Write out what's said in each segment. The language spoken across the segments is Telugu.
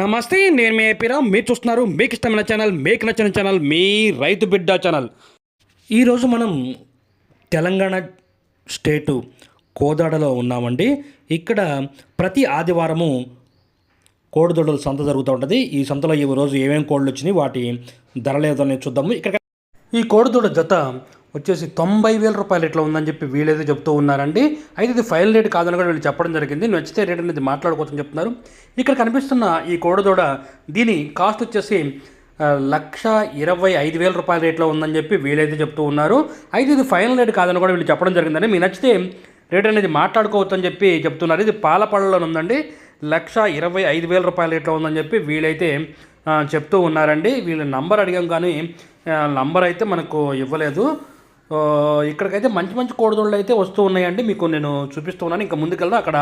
నమస్తే నేను మీ ఏపీరావు మీరు చూస్తున్నారు మీకు ఇష్టమైన ఛానల్ మీకు నచ్చిన ఛానల్ మీ రైతు బిడ్డ ఛానల్ ఈరోజు మనం తెలంగాణ స్టేటు కోదాడలో ఉన్నామండి. ఇక్కడ ప్రతి ఆదివారము కోడిదొడల సంత జరుగుతూ ఉంటుంది. ఈ సంతలో ఈ రోజు ఏమేమి కోళ్ళు వచ్చినాయి వాటి ధర లేదని చూద్దాము. ఇక్కడ ఈ కోడిదూడ జత వచ్చేసి తొంభై వేల రూపాయలు ఇట్లా ఉందని చెప్పి వీళ్ళైతే చెప్తూ ఉన్నారండి. అయితే ఇది ఫైనల్ రేట్ కాదని కూడా వీళ్ళు చెప్పడం జరిగింది. నచ్చితే రేట్ అనేది మాట్లాడుకోవచ్చని చెప్తున్నారు. ఇక్కడ కనిపిస్తున్న ఈ కోడదోడ దీని కాస్ట్ వచ్చేసి లక్ష ఇరవై ఐదు వేల రూపాయల రేట్లో ఉందని చెప్పి వీళ్ళైతే చెప్తూ ఉన్నారు. అయితే ఇది ఫైనల్ రేట్ కాదని కూడా వీళ్ళు చెప్పడం జరిగిందండి. మీ నచ్చితే రేట్ అనేది మాట్లాడుకోవచ్చు అని చెప్పి చెప్తున్నారు. ఇది పాలపళ్ళలో ఉందండి. లక్ష ఇరవై ఐదు వేల రూపాయల రేట్లో ఉందని చెప్పి వీళ్ళైతే చెప్తూ ఉన్నారండి. వీళ్ళ నంబర్ అడిగాం కానీ నంబర్ అయితే మనకు ఇవ్వలేదు. ఇక్కడికైతే మంచి మంచి కోడిదోళ్ళు అయితే వస్తూ ఉన్నాయండి. మీకు నేను చూపిస్తూ ఉన్నాను. ఇంకా ముందుకెళ్దా. అక్కడ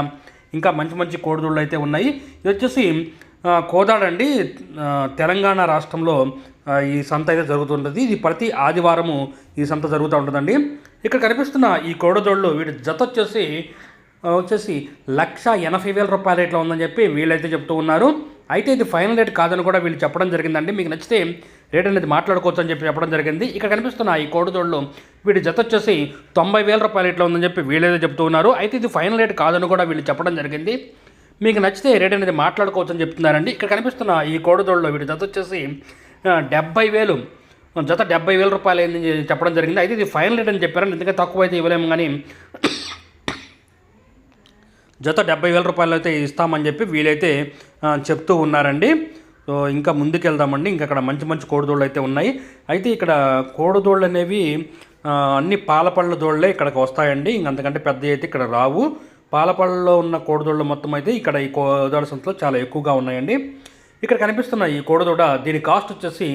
ఇంకా మంచి మంచి కోడిదోళ్ళు అయితే ఉన్నాయి. ఇది వచ్చేసి కోదాడండి తెలంగాణ రాష్ట్రంలో ఈ సంత అయితే జరుగుతుంటుంది. ఇది ప్రతి ఆదివారము ఈ సంత జరుగుతూ ఉంటుందండి. ఇక్కడ కనిపిస్తున్న ఈ కోడదోళ్ళు వీటి జత వచ్చేసి వచ్చేసి లక్ష ఎనభై వేల రూపాయల రేట్లో ఉందని చెప్పి వీళ్ళైతే చెప్తూ ఉన్నారు. అయితే ఇది ఫైనల్ రేట్ కాదని కూడా వీళ్ళు చెప్పడం జరిగిందండి. మీకు నచ్చితే రేట్ అనేది మాట్లాడుకోవచ్చు అని చెప్పి చెప్పడం జరిగింది. ఇక్కడ కనిపిస్తున్న ఈ కోడిదోళ్ళు వీటి జత వచ్చేసి తొంభై వేల రూపాయల రేట్లో ఉందని చెప్పి వీళ్ళేదో చెప్తూ ఉన్నారు. అయితే ఇది ఫైనల్ రేట్ కాదని కూడా వీళ్ళు చెప్పడం జరిగింది. మీకు నచ్చితే రేట్ అనేది మాట్లాడుకోవచ్చు అని చెప్తున్నారండి. ఇక్కడ కనిపిస్తున్న ఈ కోడిదోళ్ళు వీటి జత వచ్చేసి డెబ్బై వేలు జత డెబ్బై వేల రూపాయలు అయిందని చెప్పడం జరిగింది. అయితే ఇది ఫైనల్ రేట్ అని చెప్పారు ఎందుకంటే తక్కువ అయితే ఇవ్వలేము కానీ జత డెబ్బై వేల రూపాయలు అయితే ఇస్తామని చెప్పి వీలైతే చెప్తూ ఉన్నారండి. సో ఇంకా ముందుకెళ్దామండి. ఇంకా అక్కడ మంచి మంచి కోడిదోళ్ళు అయితే ఉన్నాయి. అయితే ఇక్కడ కోడిదోళ్ళు అనేవి అన్ని పాలపళ్ళ దోళ్ళే ఇక్కడికి వస్తాయండి. ఇంక అంతకంటే పెద్ద అయితే ఇక్కడ రావు. పాలపళ్ళలో ఉన్న కోడిదోళ్ళు మొత్తం అయితే ఇక్కడ ఈ కోడిదోళ్ళ సంతలో చాలా ఎక్కువగా ఉన్నాయండి. ఇక్కడ కనిపిస్తున్న ఈ కోడిదోడ దీని కాస్ట్ వచ్చేసి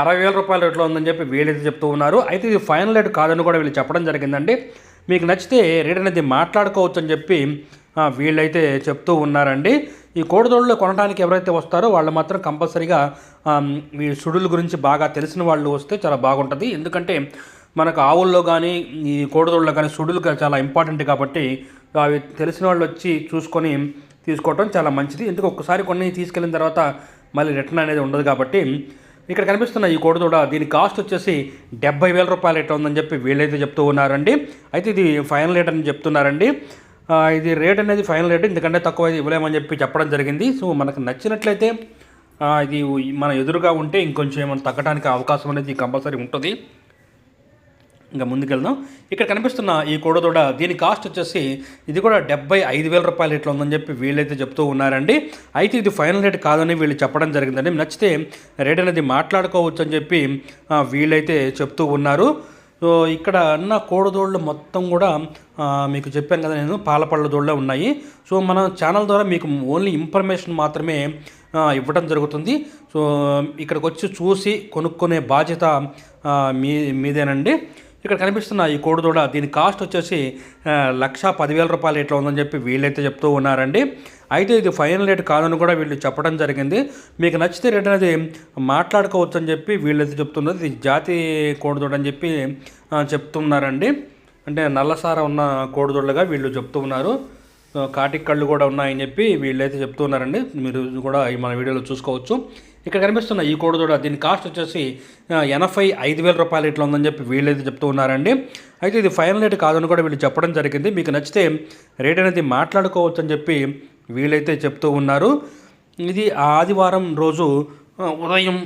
అరవై వేల రూపాయల రేట్లో ఉందని చెప్పి వీళ్ళైతే చెప్తూ ఉన్నారు. అయితే ఇది ఫైనల్ రేట్ కాదని కూడా వీళ్ళు చెప్పడం జరిగిందండి. మీకు నచ్చితే రేట్ అనేది మాట్లాడుకోవచ్చు అని చెప్పి వీళ్ళైతే చెప్తూ ఉన్నారండి. ఈ కోడిదోళ్ళు కొనడానికి ఎవరైతే వస్తారో వాళ్ళు మాత్రం కంపల్సరీగా ఈ సుడుల గురించి బాగా తెలిసిన వాళ్ళు వస్తే చాలా బాగుంటుంది. ఎందుకంటే మనకు ఆవుల్లో కానీ ఈ కోడిదోళ్ళలో కానీ సుడులు చాలా ఇంపార్టెంట్ కాబట్టి అవి తెలిసిన వాళ్ళు వచ్చి చూసుకొని తీసుకోవటం చాలా మంచిది. ఎందుకు ఒక్కసారి కొన్ని తీసుకెళ్ళిన తర్వాత మళ్ళీ రిటర్న్ అనేది ఉండదు కాబట్టి. ఇక్కడ కనిపిస్తున్న ఈ కోడిదూడ దీని కాస్ట్ వచ్చేసి డెబ్బై వేల రూపాయలు ఎట్లా ఉందని చెప్పి వీళ్ళైతే చెప్తూ ఉన్నారండి. అయితే ఇది ఫైనల్ రేట్ అని చెప్తున్నారండి. ఇది రేట్ అనేది ఫైనల్ రేట్ ఎందుకంటే తక్కువ అయితే ఇవ్వలేమని చెప్పి చెప్పడం జరిగింది. సో మనకు నచ్చినట్లయితే ఇది మన ఎదురుగా ఉంటే ఇంకొంచెం ఏమైనా తగ్గడానికి అవకాశం అనేది కంపల్సరీ ఉంటుంది. ఇంకా ముందుకెళ్దాం. ఇక్కడ కనిపిస్తున్న ఈ కోడదోడ దీని కాస్ట్ వచ్చేసి ఇది కూడా డెబ్బై ఐదు వేల రూపాయలు ఇట్లా ఉందని చెప్పి వీళ్ళైతే చెప్తూ ఉన్నారండి. అయితే ఇది ఫైనల్ రేట్ కాదని వీళ్ళు చెప్పడం జరిగిందండి. నచ్చితే రేట్ అనేది మాట్లాడుకోవచ్చు అని చెప్పి వీళ్ళైతే చెప్తూ ఉన్నారు. సో ఇక్కడ ఉన్న కోడదోళ్ళు మొత్తం కూడా మీకు చెప్పాను కదా నేను పాలపళ్ళ దోళ్ళే ఉన్నాయి. సో మన ఛానల్ ద్వారా మీకు ఓన్లీ ఇన్ఫర్మేషన్ మాత్రమే ఇవ్వడం జరుగుతుంది. సో ఇక్కడికి వచ్చి చూసి కొనుక్కునే బాధ్యత మీ మీదేనండి. ఇక్కడ కనిపిస్తున్న ఈ కోడిదూడ దీని కాస్ట్ వచ్చేసి లక్ష పదివేల రూపాయలు ఎట్లా ఉందని చెప్పి వీళ్ళైతే చెప్తూ ఉన్నారండి. అయితే ఇది ఫైనల్ రేట్ కాదని కూడా వీళ్ళు చెప్పడం జరిగింది. మీకు నచ్చితే రేట్ అనేది మాట్లాడుకోవచ్చు అని చెప్పి వీళ్ళైతే చెప్తున్నారు. ఇది జాతి కోడిదూడ అని చెప్పి చెప్తున్నారండి. అంటే నల్లసార ఉన్న కోడిదూడలుగా వీళ్ళు చెప్తూ ఉన్నారు. కాటి కాటికి కళ్ళు కూడా ఉన్నాయని చెప్పి వీళ్ళైతే చెప్తూ ఉన్నారండి. మీరు కూడా మన వీడియోలో చూసుకోవచ్చు. ఇక్కడ కనిపిస్తున్న ఈ కోడిదూడ దీని కాస్ట్ వచ్చేసి ఎనభై ఐదు వేల రూపాయలు ఇట్లా ఉందని చెప్పి వీళ్ళైతే చెప్తూ ఉన్నారండి. అయితే ఇది ఫైనల్ రేట్ కాదని కూడా వీళ్ళు చెప్పడం జరిగింది. మీకు నచ్చితే రేట్ అనేది మాట్లాడుకోవచ్చు అని చెప్పి వీళ్ళైతే చెప్తూ ఉన్నారు. ఇది ఆదివారం రోజు ఉదయం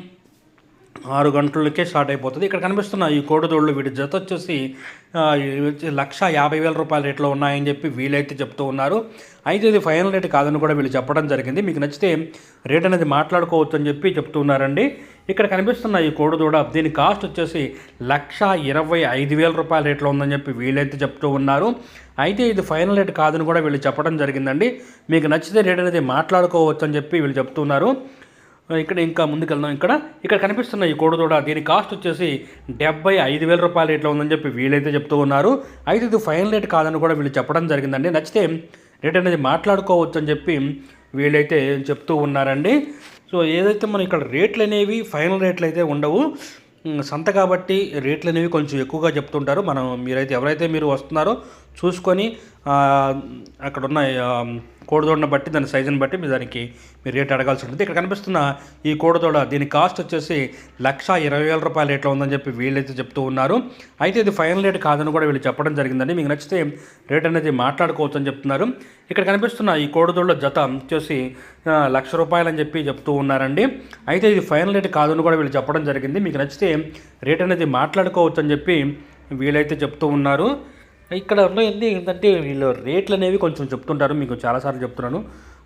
ఆరు గంటలకే స్టార్ట్ అయిపోతుంది. ఇక్కడ కనిపిస్తున్న ఈ కోడిదోళ్ళు వీటి జత వచ్చేసి లక్ష యాభై వేల రూపాయల రేట్లో ఉన్నాయని చెప్పి వీలైతే చెప్తూ ఉన్నారు. అయితే ఇది ఫైనల్ రేట్ కాదని కూడా వీళ్ళు చెప్పడం జరిగింది. మీకు నచ్చితే రేట్ అనేది మాట్లాడుకోవచ్చు అని చెప్పి చెప్తూ ఉన్నారండి. ఇక్కడ కనిపిస్తున్న ఈ కోడిదూడ దీని కాస్ట్ వచ్చేసి లక్ష ఇరవై ఐదు వేల రూపాయల రేట్లో ఉందని చెప్పి వీళ్ళైతే చెప్తూ ఉన్నారు. అయితే ఇది ఫైనల్ రేట్ కాదని కూడా వీళ్ళు చెప్పడం జరిగిందండి. మీకు నచ్చితే రేట్ అనేది మాట్లాడుకోవచ్చు అని చెప్పి వీళ్ళు చెప్తున్నారు ఇక్కడ ఇంకా ముందుకెళ్దాం. ఇక్కడ ఇక్కడ కనిపిస్తున్న ఈ కోడిదూడ దీని కాస్ట్ వచ్చేసి డెబ్బై ఐదు వేల రూపాయలు రేట్లో ఉందని చెప్పి వీళ్ళైతే చెప్తూ ఉన్నారు. అయితే ఇది ఫైనల్ రేట్ కాదని కూడా వీళ్ళు చెప్పడం జరిగిందండి. నచ్చితే రేట్ అనేది మాట్లాడుకోవచ్చు అని చెప్పి వీళ్ళైతే చెప్తూ ఉన్నారండి. సో ఏదైతే మనం ఇక్కడ రేట్లు అనేవి ఫైనల్ రేట్లు అయితే ఉండవు సంత కాబట్టి రేట్లు అనేవి కొంచెం ఎక్కువగా చెప్తుంటారు. మనం మీరైతే ఎవరైతే మీరు వస్తున్నారో చూసుకొని అక్కడ ఉన్న కోడిదోడను బట్టి దాని సైజుని బట్టి మీరు దానికి మీరు రేట్ అడగాల్సి ఉంటుంది. ఇక్కడ కనిపిస్తున్న ఈ కోడిదోడ దీని కాస్ట్ వచ్చేసి లక్ష ఇరవై వేల రూపాయల రేట్లో ఉందని చెప్పి వీళ్ళైతే చెప్తూ ఉన్నారు. అయితే ఇది ఫైనల్ రేట్ కాదని కూడా వీళ్ళు చెప్పడం జరిగిందండి. మీకు నచ్చితే రేట్ అనేది మాట్లాడుకోవచ్చు అని చెప్తున్నారు. ఇక్కడ కనిపిస్తున్న ఈ కోడిదోళ్ళ జత వచ్చేసి లక్ష రూపాయలు అని చెప్పి చెప్తూ ఉన్నారండి. అయితే ఇది ఫైనల్ రేట్ కాదని కూడా వీళ్ళు చెప్పడం జరిగింది. మీకు నచ్చితే రేట్ అనేది మాట్లాడుకోవచ్చు అని చెప్పి వీళ్ళైతే చెప్తూ ఉన్నారు. ఇక్కడ ఉన్నది ఏంటంటే వీళ్ళు రేట్లు అనేవి కొంచెం చెప్తుంటారు మీకు చాలాసార్లు చెప్తున్నాను.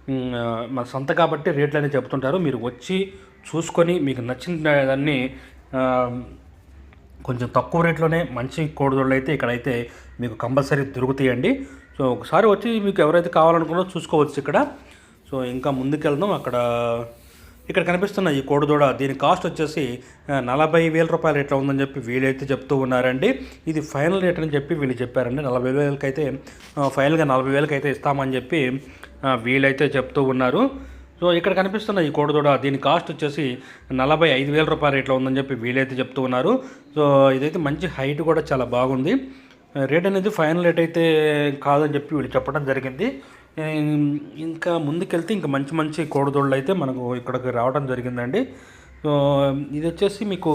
ఉమ్, మన సొంత కాబట్టి రేట్లు అనేవి చెప్తుంటారు. మీరు వచ్చి చూసుకొని మీకు నచ్చిన దాన్ని కొంచెం తక్కువ రేట్లోనే మంచి కూడదోళ్ళు అయితే ఇక్కడైతే మీకు కంపల్సరీ దొరుకుతాయండి. సో ఒకసారి వచ్చి మీకు ఎవరైతే కావాలనుకున్నారో చూసుకోవచ్చు ఇక్కడ. సో ఇంకా ముందుకెళ్దాం. అక్కడ ఇక్కడ కనిపిస్తున్న ఈ కోడిదూడ దీని కాస్ట్ వచ్చేసి నలభై వేల రూపాయల రేట్లో ఉందని చెప్పి వీళ్ళైతే చెప్తూ ఉన్నారండి. ఇది ఫైనల్ రేట్ అని చెప్పి వీళ్ళు చెప్పారండి. నలభై వేలకైతే ఫైనల్గా నలభై వేలకైతే ఇస్తామని చెప్పి వీళ్ళైతే చెప్తూ ఉన్నారు. సో ఇక్కడ కనిపిస్తున్న ఈ కోడిదూడ దీని కాస్ట్ వచ్చేసి నలభై ఐదు వేల రూపాయల రేట్లో ఉందని చెప్పి వీలైతే చెప్తూ ఉన్నారు. సో ఇదైతే మంచి హైట్ కూడా చాలా బాగుంది. రేట్ అనేది ఫైనల్ రేట్ అయితే కాదని చెప్పి వీళ్ళు చెప్పడం జరిగింది. ఇంకా ముందుకెళ్తే ఇంకా మంచి మంచి కోడిదోళ్ళు అయితే మనకు ఇక్కడికి రావడం జరిగిందండి. ఇది వచ్చేసి మీకు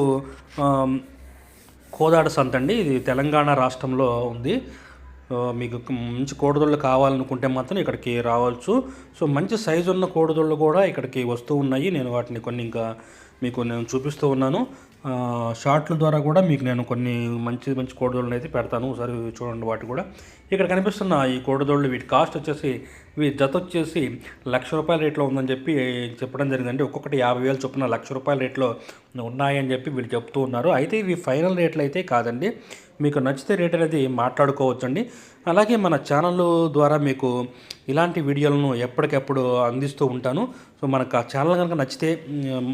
కోదాడ సంత అండి. ఇది తెలంగాణ రాష్ట్రంలో ఉంది. మీకు మంచి కోడిదొళ్ళు కావాలనుకుంటే మాత్రం ఇక్కడికి రావచ్చు. సో మంచి సైజు ఉన్న కోడిదొళ్ళు కూడా ఇక్కడికి వస్తూ ఉన్నాయి. నేను వాటిని కొన్ని ఇంకా మీకు నేను చూపిస్తూ ఉన్నాను. షార్ట్ల ద్వారా కూడా మీకు నేను కొన్ని మంచి మంచి కోడిదొళ్ళని అయితే పెడతాను. ఒకసారి చూడండి వాటి కూడా. ఇక్కడ కనిపిస్తున్న ఈ కోడిదొళ్ళు వీటి కాస్ట్ వచ్చేసి వీటి జత వచ్చేసి లక్ష రూపాయల రేట్లో ఉందని చెప్పి చెప్పడం జరిగిందండి. ఒక్కొక్కటి యాభై వేలు చొప్పున లక్ష రూపాయల రేట్లో ఉన్నాయని చెప్పి వీళ్ళు చెప్తూ ఉన్నారు. అయితే ఇవి ఫైనల్ రేట్లు అయితే కాదండి. మీకు నచ్చితే రేట్ అనేది మాట్లాడుకోవచ్చండి. అలాగే మన ఛానల్ ద్వారా మీకు ఇలాంటి వీడియోలను ఎప్పటికెప్పుడు అందిస్తూ ఉంటాను. సో మనకు ఆ ఛానల్ కనుక నచ్చితే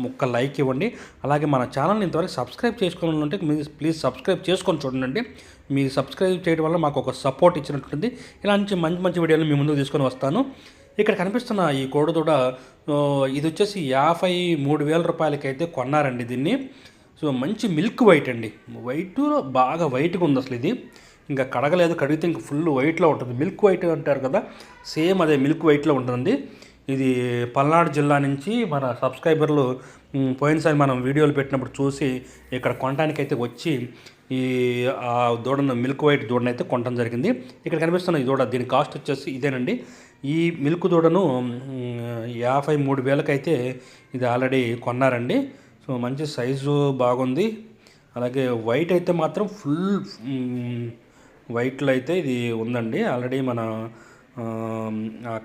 ఒక్క లైక్ ఇవ్వండి. అలాగే మన ఛానల్ని ఇంతవరకు సబ్స్క్రైబ్ చేసుకోవాలి అంటే మీరు ప్లీజ్ సబ్స్క్రైబ్ చేసుకొని చూడండి. మీ సబ్స్క్రైబ్ చేయడం వల్ల మాకు ఒక సపోర్ట్ ఇచ్చినట్టుంది ఇలాంటి మంచి మంచి వీడియోలు మీ ముందుకు తీసుకొని వస్తాను. ఇక్కడ కనిపిస్తున్న ఈ కోడిదూడ ఆ, ఇది వచ్చేసి యాభై మూడు వేల రూపాయలకైతే కొన్నారండి దీన్ని. సో మంచి మిల్క్ వైట్ అండి. వైట్ బాగా వైట్గా ఉంది అసలు ఇది. ఇంకా కడగలేదు కడిగితే ఇంకా ఫుల్ వైట్లో ఉంటుంది. మిల్క్ వైట్ అంటారు కదా సేమ్ అదే మిల్క్ వైట్లో ఉంటుంది ఇది పల్నాడు జిల్లా నుంచి మన సబ్స్క్రైబర్లు పోయినసారి మనం వీడియోలు పెట్టినప్పుడు చూసి ఇక్కడ కొనడానికి అయితే వచ్చి ఈ ఆ దూడను మిల్క్ వైట్ దూడను అయితే కొనడం జరిగింది. ఇక్కడ కనిపిస్తున్న ఈ దూడ దీని కాస్ట్ వచ్చేసి ఇదేనండి. ఈ మిల్క్ దూడను యాభై మూడు వేలకైతే ఇది ఆల్రెడీ కొన్నారండి. సో మంచి సైజు బాగుంది. అలాగే వైట్ అయితే మాత్రం ఫుల్ వైట్లో అయితే ఇది ఉందండి. ఆల్రెడీ మన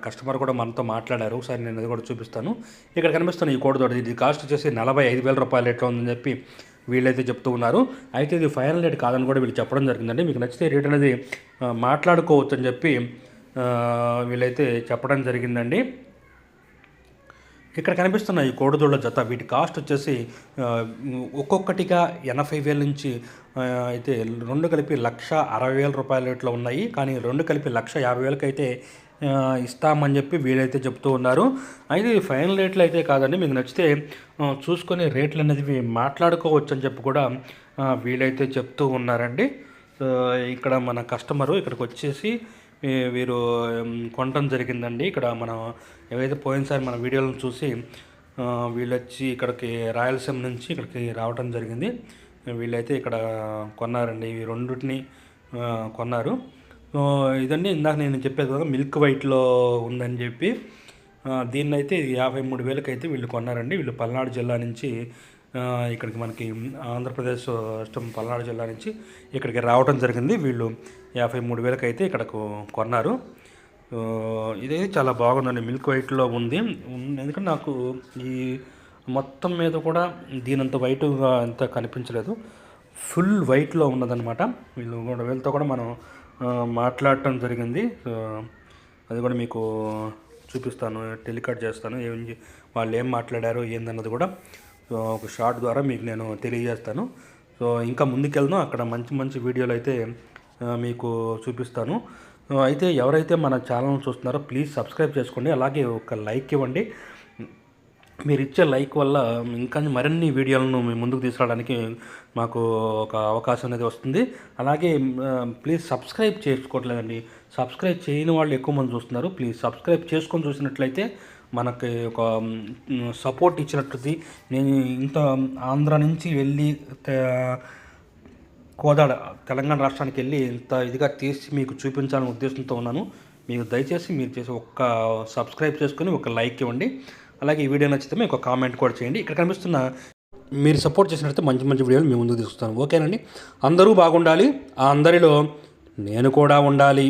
కస్టమర్ కూడా మనతో మాట్లాడారు. ఒకసారి నేను అది కూడా చూపిస్తాను. ఇక్కడ కనిపిస్తున్న ఈ కోడిదోడ ఇది కాస్ట్ వచ్చేసి నలభై ఐదు వేల రూపాయలు ఎట్లా ఉందని చెప్పి వీళ్ళైతే చెప్తూ ఉన్నారు. అయితే ఇది ఫైనల్ రేట్ కాదని కూడా వీళ్ళు చెప్పడం జరిగిందండి. మీకు నచ్చితే రేట్ అనేది మాట్లాడుకోవచ్చు అని చెప్పి వీళ్ళైతే చెప్పడం జరిగిందండి. ఇక్కడ కనిపిస్తున్న ఈ కోడిదోళ్ళ జత వీటి కాస్ట్ వచ్చేసి ఒక్కొక్కటిగా ఎనభై వేల నుంచి అయితే రెండు కలిపి లక్ష అరవై వేల రూపాయల రేట్లో ఉన్నాయి. కానీ రెండు కలిపి లక్ష యాభై వేలకైతే ఇస్తామని చెప్పి వీలైతే చెప్తూ ఉన్నారు. అయితే ఫైనల్ రేట్లు అయితే కాదండి మీకు నచ్చితే చూసుకొని రేట్లు అనేది మాట్లాడుకోవచ్చు అని చెప్పి కూడా వీళ్ళైతే వీలైతే చెప్తూ ఉన్నారండి. ఇక్కడ మన కస్టమరు ఇక్కడికి వచ్చేసి వీరు కొనటం జరిగిందండి. ఇక్కడ మనం ఏవైతే పోయినసారి మన వీడియోలను చూసి వీళ్ళు వచ్చి ఇక్కడికి రాయలసీమ నుంచి ఇక్కడికి రావటం జరిగింది. వీళ్ళైతే ఇక్కడ కొన్నారండి. ఈ రెండింటిని కొన్నారు. ఇదండి ఇందాక నేను చెప్పేది కదా మిల్క్ వైట్లో ఉందని చెప్పి. దీన్నైతే యాభై మూడు వేలకైతే వీళ్ళు కొన్నారండి. వీళ్ళు పల్నాడు జిల్లా నుంచి ఇక్కడికి మనకి ఆంధ్రప్రదేశ్ రాష్ట్రం పల్నాడు జిల్లా నుంచి ఇక్కడికి రావడం జరిగింది. వీళ్ళు యాభై మూడు వేలకు అయితే ఇక్కడకు కొన్నారు. ఇదైతే చాలా బాగుందండి. మిల్క్ వైట్లో ఉంది. ఎందుకంటే నాకు ఈ మొత్తం మీద కూడా దీనంత వైట్గా అంత కనిపించలేదు. ఫుల్ వైట్లో ఉన్నదనమాట వీళ్ళు కూడా వీళ్ళతో కూడా మనం మాట్లాడటం జరిగింది. అది కూడా మీకు చూపిస్తాను. టెలికాట్ చేస్తాను. ఏం వాళ్ళు ఏం మాట్లాడారు ఏందన్నది కూడా సో ఒక షార్ట్ ద్వారా మీకు నేను తెలియజేస్తాను. సో ఇంకా ముందుకెళ్దాం. అక్కడ మంచి మంచి వీడియోలు అయితే మీకు చూపిస్తాను. అయితే ఎవరైతే మన ఛానల్ చూస్తున్నారో ప్లీజ్ సబ్స్క్రైబ్ చేసుకోండి. అలాగే ఒక లైక్ ఇవ్వండి. మీరు ఇచ్చే లైక్ వల్ల ఇంకా మరిన్ని వీడియోలను మీ ముందుకు తీసుకురావడానికి మాకు ఒక అవకాశం అనేది వస్తుంది. అలాగే ప్లీజ్ సబ్స్క్రైబ్ చేసుకోవట్లేదండి. సబ్స్క్రైబ్ చేయని వాళ్ళు ఎక్కువ మంది చూస్తున్నారు. ప్లీజ్ సబ్స్క్రైబ్ చేసుకొని చూసినట్లయితే మనకి ఒక సపోర్ట్ ఇచ్చినట్టుంది. నేను ఇంత ఆంధ్ర నుంచి వెళ్ళి కోదాడ తెలంగాణ రాష్ట్రానికి వెళ్ళి ఇంత ఇదిగా తీసి మీకు చూపించాలనే ఉద్దేశంతో ఉన్నాను. మీకు దయచేసి మీరు చేసి ఒక్క సబ్స్క్రైబ్ చేసుకుని ఒక లైక్ ఇవ్వండి. అలాగే ఈ వీడియో నచ్చితే మీకు ఒక కామెంట్ కూడా చేయండి. ఇక్కడ కనిపిస్తున్న మీరు సపోర్ట్ చేసినట్లయితే మంచి మంచి వీడియోలు మేము ముందుకు తీసుకొస్తాను. ఓకేనండి? అందరూ బాగుండాలి. ఆ అందరిలో నేను కూడా ఉండాలి.